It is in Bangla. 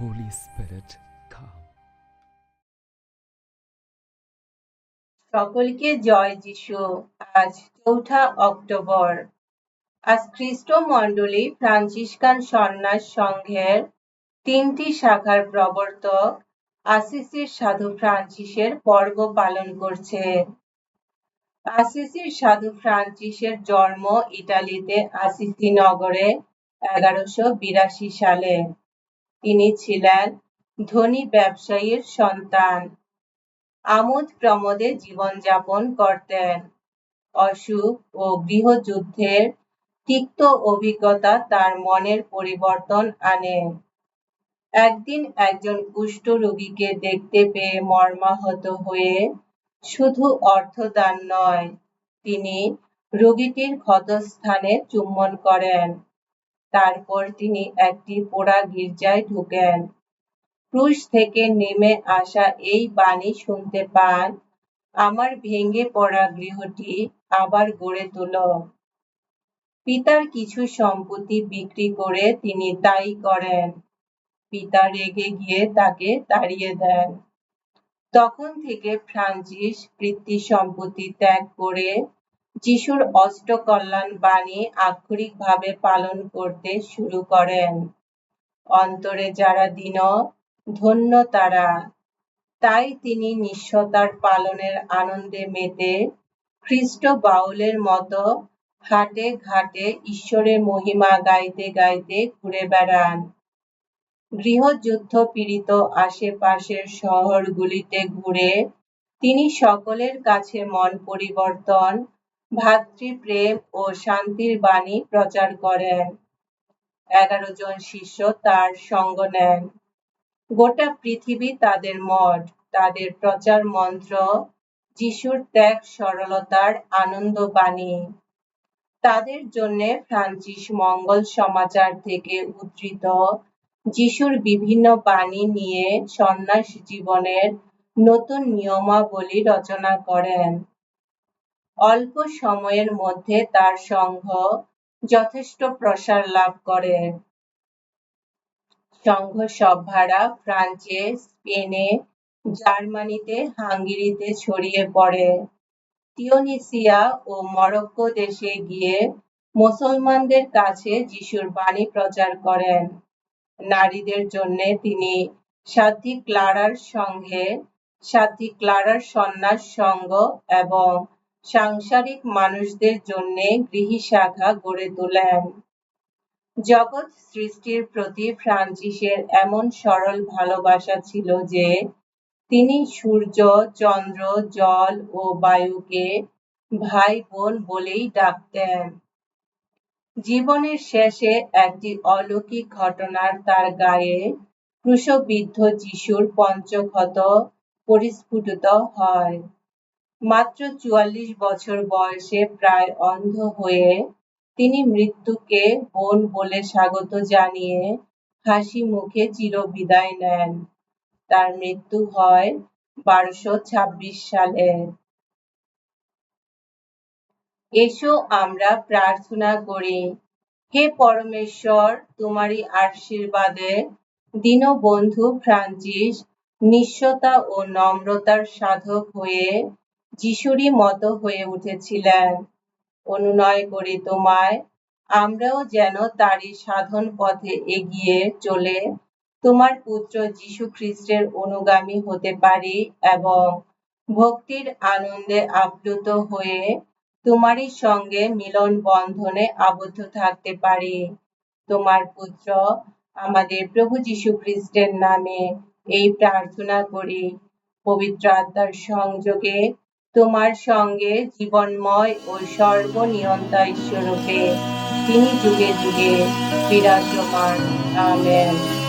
Holy Spirit, come. সকলকে জয় যিশু। আজ চৌঠা অক্টোবর। আজ খ্রিস্ট মণ্ডলী ফ্রান্সিসকান সন্ন্যাস সংঘের তিনটি শাখার প্রবর্তক আসিসির সাধু ফ্রান্সিসের পর্ব পালন করছে। আসিসির সাধু ফ্রান্সিসের জন্ম ইটালিতে আসিসি নগরে এগারোশো বিরাশি সালে। তিনি ছিলেন ধনী ব্যবসায়ীর সন্তান। আমোদ প্রমোদে জীবনযাপন করতেন। অসুখ ও গৃহযুদ্ধের তিক্ত অভিজ্ঞতা তার মনের পরিবর্তন আনে। একদিন একজন কুষ্ঠ রোগীকে দেখতে পেয়ে মর্মাহত হয়ে শুধু অর্থদান নয়, তিনি রোগীটির ক্ষতস্থানে চুম্বন করেন। তারপর তিনি একটি পোড়া গির্জায় ঢুকেন। ক্রুশ থেকে নেমে আসা এই বাণী শুনতে পান, আমার ভেঙে পড়া গৃহটি আবার গড়ে তোল। পিতার কিছু সম্পত্তি বিক্রি করে তিনি তাই করেন। পিতা রেগে গিয়ে তাকে তাড়িয়ে দেন। তখন থেকে ফ্রান্সিস বৃত্তি সম্পত্তি ত্যাগ করে যিশুর অষ্টকল্যাণ বাণী আক্ষরিকভাবে পালন করতে শুরু করেন। অন্তরে যারা দিন, ধন্য তারা। তাই তিনি নিঃস্বতার পালনের আনন্দে মেতে খ্রিস্ট বাউলের মতো হাটে ঘাটে ঈশ্বরের মহিমা গাইতে গাইতে ঘুরে বেড়ান। গৃহযুদ্ধ পীড়িত আশেপাশের শহরগুলিতে ঘুরে তিনি সকলের কাছে মন পরিবর্তন ভাতৃপ্রেম ও শান্তির বাণী প্রচার করেন। এগারো জন শিষ্য তার সঙ্গ নেন। গোটা পৃথিবী তাদের মঠ, তাদের প্রচার মন্ত্র, যিশুর ত্যাগ, সরলতার আনন্দ বাণী। তাদের জন্য ফ্রান্সিস মঙ্গল সমাচার থেকে উদ্ধৃত যিশুর বিভিন্ন বাণী নিয়ে সন্ন্যাস জীবনের নতুন নিয়মাবলী রচনা করেন। অল্প সময়ের মধ্যে তার সংঘ যথেষ্ট প্রসার লাভ করে। সংঘ সভ্যারা ফ্রান্সে, স্পেনে, জার্মানিতে, হাঙ্গেরিতে ছড়িয়ে পড়ে। তিওনিসিয়া ও মরক্কো দেশে গিয়ে মুসলমানদের কাছে যিশুর বাণী প্রচার করেন। নারীদের জন্য তিনি সাথী ক্লারার সঙ্গে সাথী ক্লারার সন্ন্যাস সঙ্গ এবং সাংসারিক মানুষদের জন্য গৃহী শাখা গড়ে তোলেন। জগৎ সৃষ্টির প্রতি ফ্রান্সিসের এমন সরল ভালোবাসা ছিল যে, তিনি সূর্য, চন্দ্র, জল ও বায়ুকে ভাই বোন বলেই ডাকতেন। জীবনের শেষে একটি অলৌকিক ঘটনার তার গায়ে ক্রুশবিদ্ধ যিশুর পঞ্চক্ষত পরিস্ফুটিত হয়। মাত্র চুয়াল্লিশ বছর বয়সে প্রায় অন্ধ হয়ে তিনি মৃত্যুকে বোন বলে স্বাগত জানিয়ে হাসি মুখে চিরবিদায় নেন। তার মৃত্যু হয় বারোশো ছাব্বিশ সালে। এসো আমরা প্রার্থনা করি, হে পরমেশ্বর, তোমারই আশীর্বাদে দীনবন্ধু ফ্রান্সিস নিঃস্বতা ও নম্রতার সাধক হয়ে যিশুরই মতো হয়ে উঠেছিলেন। অনুনয় করি তোমায়, আমরাও যেন তারই সাধন পথে এগিয়ে চলে। তোমার পুত্র যীশু খ্রিস্টের অনুগামী হতে পারি এবং ভক্তির আনন্দে আপ্লুত হয়ে তোমারই সঙ্গে মিলন বন্ধনে আবদ্ধ থাকতে পারি। তোমার পুত্র আমাদের প্রভু যীশু খ্রিস্টের নামে এই প্রার্থনা করি। পবিত্র আত্মার সংযোগে তোমার সঙ্গে জীবনময় ও সর্বনিয়ন্তা ঈশ্বরূপে তিনি যুগে যুগে বিরাজমান। আমেন।